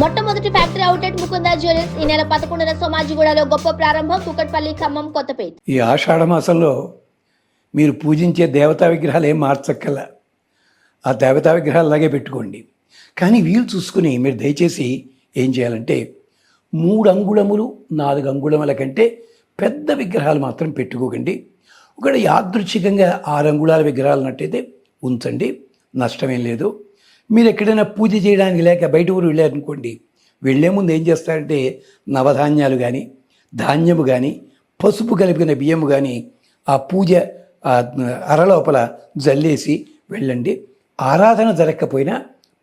మొట్టమొదటి factory outlet Mukunda jewellers ఈ నెల పదకొండున సోమాజిగూడలో గొప్ప ప్రారంభం కుకట్పల్లి ఖమ్మం కొత్తపేట. ఈ ఆషాఢ మాసంలో మీరు పూజించే దేవతా విగ్రహాలు ఏం మార్చక్కల ఆ దేవతా విగ్రహాలు అలాగే పెట్టుకోండి. కానీ వీలు చూసుకుని మీరు దయచేసి ఏం చేయాలంటే మూడు అంగుళములు నాలుగు అంగుళముల కంటే పెద్ద విగ్రహాలు మాత్రం పెట్టుకోకండి. ఒకటి యాదృచ్ఛికంగా ఆరు అంగుళాల విగ్రహాలు నట్టయితే ఉంచండి. నష్టమేం లేదు. మీరు ఎక్కడైనా పూజ చేయడానికి లేక బయట ఊరు వెళ్ళారనుకోండి వెళ్ళే ముందు ఏం చేస్తారంటే నవధాన్యాలు కానీ ధాన్యము కానీ పసుపు కలిపిన బియ్యము కానీ ఆ పూజ ఆ అరలోపల జల్లేసి వెళ్ళండి. ఆరాధన జరగకపోయినా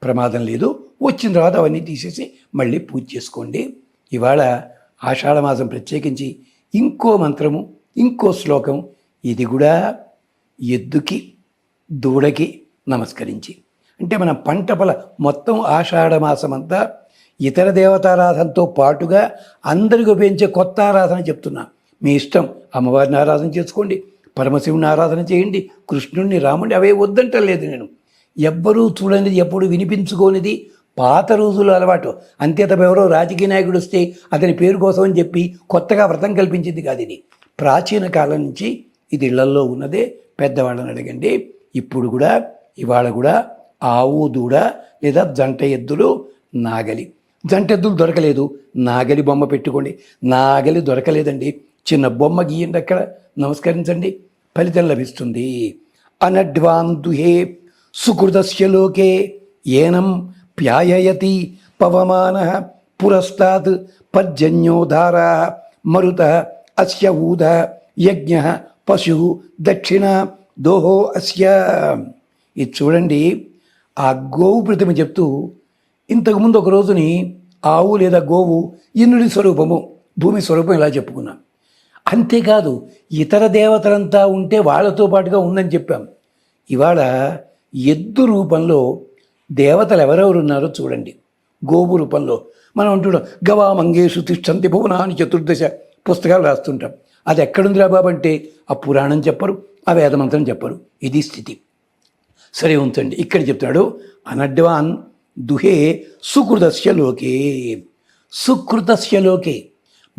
ప్రమాదం లేదు. వచ్చిన తర్వాత అవన్నీ తీసేసి మళ్ళీ పూజ చేసుకోండి. ఇవాళ ఆషాఢమాసం ప్రత్యేకించి ఇంకో మంత్రము ఇంకో శ్లోకం ఇది కూడా ఎద్దుకి దూడకి నమస్కరించి. అంటే మన పంట పొల మొత్తం ఆషాఢమాసమంతా ఇతర దేవతారాధనతో పాటుగా అందరికి ఉపయోగించే కొత్త ఆరాధన చెప్తున్నా. మీ ఇష్టం. అమ్మవారిని ఆరాధన చేసుకోండి. పరమశివుని ఆరాధన చేయండి. కృష్ణుడిని రాముడిని అవే వద్దంటలేదు నేను. ఎవ్వరూ చూడనిది ఎప్పుడు వినిపించుకోనిది పాత రోజుల అలవాటు. అంతే తప్ప ఎవరో రాజకీయ నాయకుడు వస్తే అతని పేరు కోసం అని చెప్పి కొత్తగా వ్రతం కల్పించింది కాదు ఇది. ప్రాచీన కాలం నుంచి ఇది ఇళ్ళల్లో ఉన్నదే. పెద్దవాళ్ళని అడగండి. ఇప్పుడు కూడా ఇవాళ కూడా ఆవు దూడ లేదా జంట ఎద్దులు నాగలి. జంట ఎద్దులు దొరకలేదు. నాగలి బొమ్మ పెట్టుకోండి. నాగలి దొరకలేదండి. చిన్న బొమ్మ గీయండి అక్కడ. నమస్కరించండి. ఫలితం లభిస్తుంది. అనడ్వాందుహే సుకృతస్య లోకే ఏనం ప్యాయయతి పవమాన పురస్తాత్ పర్జన్యోధార మరుత అస్య ఊద యజ్ఞ పశు దక్షిణ దోహో అస్య. ఇది చూడండి. ఆ గోవు ప్రతిమ చెప్తూ ఇంతకుముందు ఒక రోజుని ఆవు లేదా గోవు ఇంద్రుడి స్వరూపము భూమి స్వరూపం ఇలా చెప్పుకున్నాం. అంతేకాదు ఇతర దేవతలంతా ఉంటే వాళ్ళతో పాటుగా ఉందని చెప్పాం. ఇవాళ ఎద్దు రూపంలో దేవతలు ఎవరెవరు ఉన్నారో చూడండి. గోవు రూపంలో మనం అంటున్నాం గవా మంగేషు తిష్టంతి భువనాని చతుర్దశ పుస్తకాలు రాస్తుంటాం. అది ఎక్కడుందిరా బాబు అంటే ఆ పురాణం చెప్పరు ఆ వేదమంత్రం చెప్పరు. ఇది స్థితి. సరే ఉంచండి. ఇక్కడ చెప్తాడు అనడ్వాన్ దుహే సుకృతస్య లోకే. సుకృతస్య లోకే.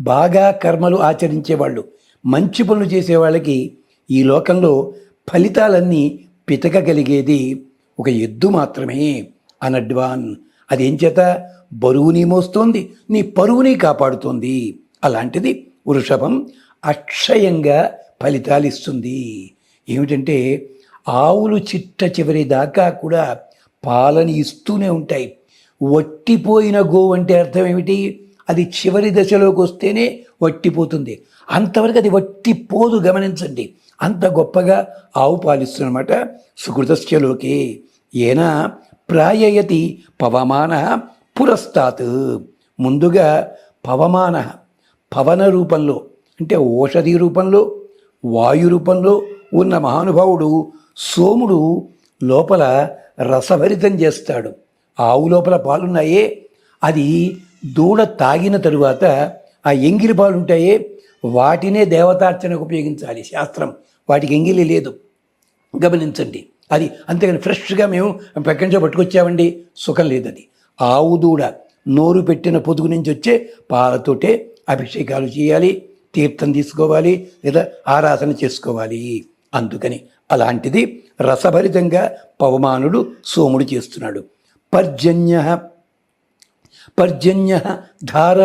బాగా కర్మలు ఆచరించేవాళ్ళు మంచి పనులు చేసే వాళ్ళకి ఈ లోకంలో ఫలితాలన్నీ పితకగలిగేది ఒక ఎద్దు మాత్రమే. అనడ్వాన్ అదేం చేత? బరువుని మోస్తోంది నీ పరువుని కాపాడుతోంది. అలాంటిది వృషభం అక్షయంగా ఫలితాలు ఇస్తుంది ఏమిటంటే ఆవులు చిట్ట చివరి దాకా కూడా పాలని ఇస్తూనే ఉంటాయి. వట్టిపోయిన గోవు అంటే అర్థం ఏమిటి? అది చివరి దశలోకి వస్తేనే వట్టిపోతుంది అంతవరకు అది వట్టిపోదు గమనించండి. అంత గొప్పగా ఆవు పాలిస్తున్నమాట సుకృతస్యలోకి ఏనా ప్రాయయతి పవమాన పురస్తాత్. ముందుగా పవమాన పవన రూపంలో అంటే ఓషధి రూపంలో వాయు రూపంలో ఉన్న మహానుభావుడు సోముడు లోపల రసభరితం చేస్తాడు. ఆవు లోపల పాలున్నాయే అది దూడ తాగిన తరువాత ఆ ఎంగిలి పాలుంటాయే వాటినే దేవతార్చనకు ఉపయోగించాలి. శాస్త్రం వాటికి ఎంగిలి లేదు. గమనించండి అది అంతేగాని ఫ్రెష్గా మేము ఎక్కడి పట్టుకొచ్చామండి సుఖం లేదు అది ఆవు దూడ నోరు పెట్టిన పొదుగు నుంచి వచ్చే పాలతోటే అభిషేకాలు చేయాలి తీర్థం తీసుకోవాలి లేదా ఆరాధన చేసుకోవాలి. అందుకని అలాంటిది రసభరితంగా పవమానుడు సోముడు చేస్తున్నాడు. పర్జన్య పర్జన్య ధార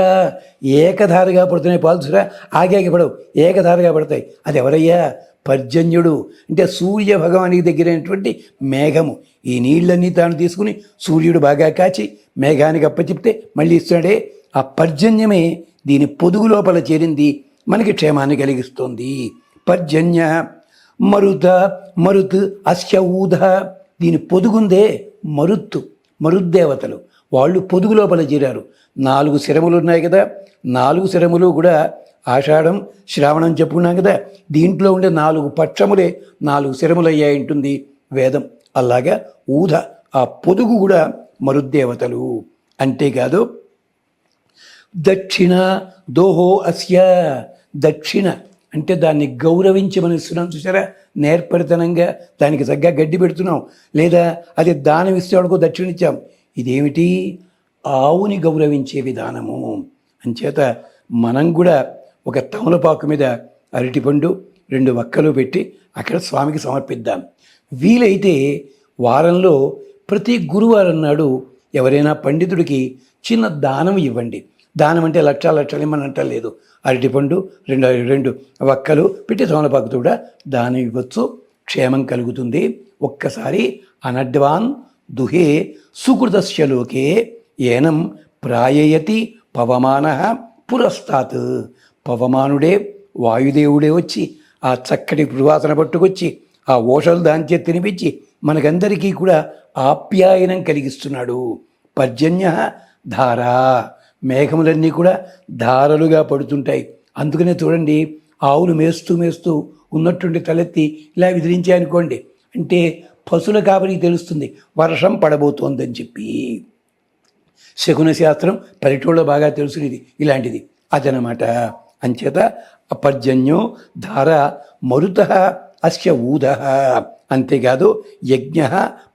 ఏకధారగా పడుతున్నాయి పాల్చురా ఆగాకి పడవు ఏకధారగా పడతాయి. అది ఎవరయ్యా? పర్జన్యుడు. అంటే సూర్య భగవానికి దగ్గరైనటువంటి మేఘము. ఈ నీళ్ళన్నీ తాను తీసుకుని సూర్యుడు బాగా కాచి మేఘానికి అప్పచెప్తే మళ్ళీ ఇస్తున్నాడే ఆ పర్జన్యమే దీని పొదుగు లోపల చేరింది మనకి క్షేమాన్ని కలిగిస్తోంది. పర్జన్య మరుద మరుత్ అస్య ఊధ. దీని పొదుగుందే మరుత్తు మరుద్దేవతలు. వాళ్ళు పొదుగు లోపల చేరారు. నాలుగు శిరములు ఉన్నాయి కదా. నాలుగు శిరములు కూడా ఆషాఢం శ్రావణం చెప్పుకున్నాం కదా. దీంట్లో ఉండే నాలుగు పక్షములే నాలుగు శిరములు అయ్యాయి ఉంటుంది వేదం. అలాగా ఊధ ఆ పొదుగు కూడా మరుద్దేవతలు. అంతేకాదు దక్షిణ దోహో అస్య దక్షిణ అంటే దాన్ని గౌరవించి మనం ఇస్తున్నాం. చూసారా? నేర్పరితనంగా దానికి తగ్గ గడ్డి పెడుతున్నాం. లేదా అది దానం ఇస్తే వాడుకో దక్షిణ ఇచ్చాం. ఇదేమిటి? ఆవుని గౌరవించే విధానము. అంచేత మనం కూడా ఒక తమలపాకు మీద అరటిపండు రెండు వక్కలు పెట్టి అక్కడ స్వామికి సమర్పిద్దాం. వీలైతే వారంలో ప్రతి గురువారం నాడు ఎవరైనా పండితుడికి చిన్న దానం ఇవ్వండి. దానం అంటే లక్ష లక్షలు ఇమ్మని అంటలేదు అరటిపండు రెండు రెండు వక్కలు పెట్టి తమలపాకుతో కూడా దానం ఇవ్వచ్చు క్షేమం కలుగుతుంది. ఒక్కసారి అనడ్వాన్ దుహే సుకృతస్యలోకే ఏనం ప్రాయయతి పవమాన పురస్తాత్. పవమానుడే వాయుదేవుడే వచ్చి ఆ చక్కటి పురువాసన పట్టుకొచ్చి ఆ ఓషలు దాంచే తినిపించి మనకందరికీ కూడా ఆప్యాయనం కలిగిస్తున్నాడు. పర్జన్య ధారా. మేఘములన్నీ కూడా ధారలుగా పడుతుంటాయి. అందుకనే చూడండి ఆవులు మేస్తూ మేస్తూ ఉన్నట్టుండి తలెత్తి ఇలా విదిలించాయనుకోండి అంటే పశువుల కాబట్టి తెలుస్తుంది వర్షం పడబోతోందని చెప్పి. శకున శాస్త్రం పల్లెటూళ్ళలో బాగా తెలుసునేది ఇలాంటిది. అదనమాట. అంచేత అపర్జన్యో ధార మరుత అస్య ఊద. అంతేకాదు యజ్ఞ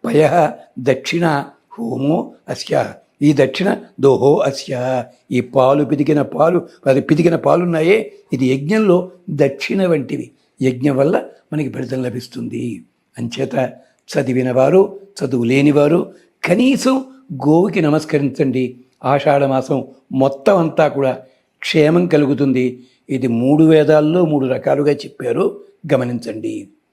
పయ దక్షిణ హోమో అస్య. ఈ దక్షిణ దోహో అస్య. ఈ పాలు పితికిన పాలు అది పితికిన పాలున్నాయే. ఇది యజ్ఞంలో దక్షిణ వంటివి. యజ్ఞం వల్ల మనకి ఫలితం లభిస్తుంది. అంచేత చదివిన వారు చదువు లేనివారు కనీసం గోవుకి నమస్కరించండి. ఆషాఢమాసం మొత్తం అంతా కూడా క్షేమం కలుగుతుంది. ఇది మూడు వేదాల్లో మూడు రకాలుగా చెప్పారు. గమనించండి.